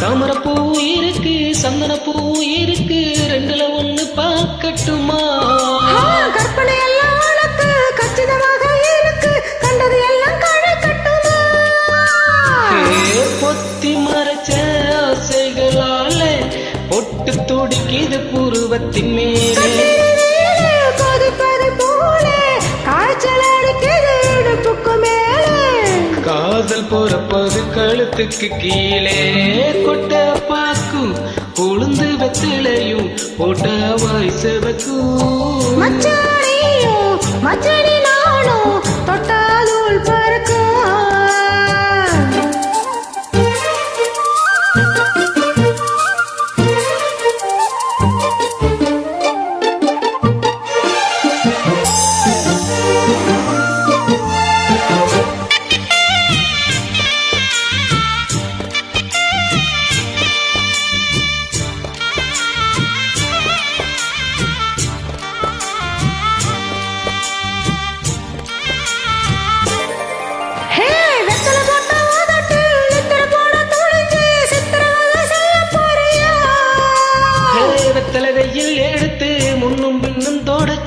தாமரப்பூ இருக்கு சந்தனப்பூ இருக்கு ரெண்டுல ஒண்ணு பார்க்கட்டுமா? கற்பனை எல்லாம் உனக்கு கச்சிதமாக இருக்கு கண்டது எல்லாம் கழக்கட்டுமா பொத்தி மறைச்ச ஆசைகளால பொட்டு துடிக்குது புருவத்தின் மேலே. காதல் பொறப்பது கழுத்துக்கு கீழே. கொட்ட பாக்கும் உளுந்து வெத்திலையும் போட்ட வாய் செவக்கும் மச்சானையும் மச்சனி நானும் தொட்டாதூள்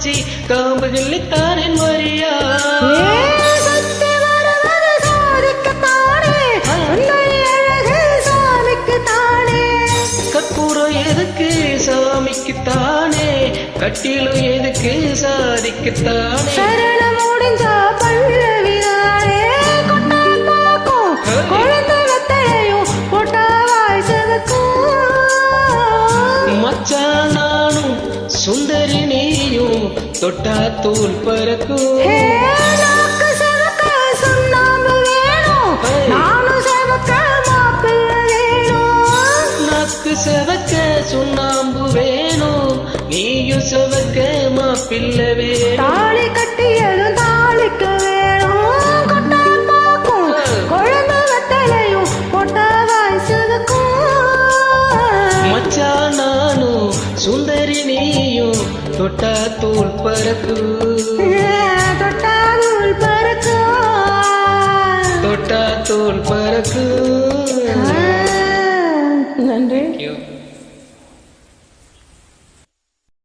தொடச்சி காம்பு கிள்ளித்தானேன் வரியா சாமிக்குத்தானே கற்பூரம் எதுக்கு சாமிக்கு தானே? கட்டிலும் எதுக்கு சாதிக்குத்தானே முடிஞ்சா தொட்டா தூள் பறக்கும். நாக்கு செவக்க சுண்ணாம்பு வேணும். நீயும் செவக்க மாப்பிள்ளை வேணும். தாலி கட்டியதும் தாலிக்கு வேணும். கொட்டான் பாக்கும் குழந்தை வெத்தலையும் நானும் நீயும் தொட்டா தூள் பறக்கும் தொட்டா தூள் பறக்கும் தொட்டா தூள் பறக்கும் நன்றி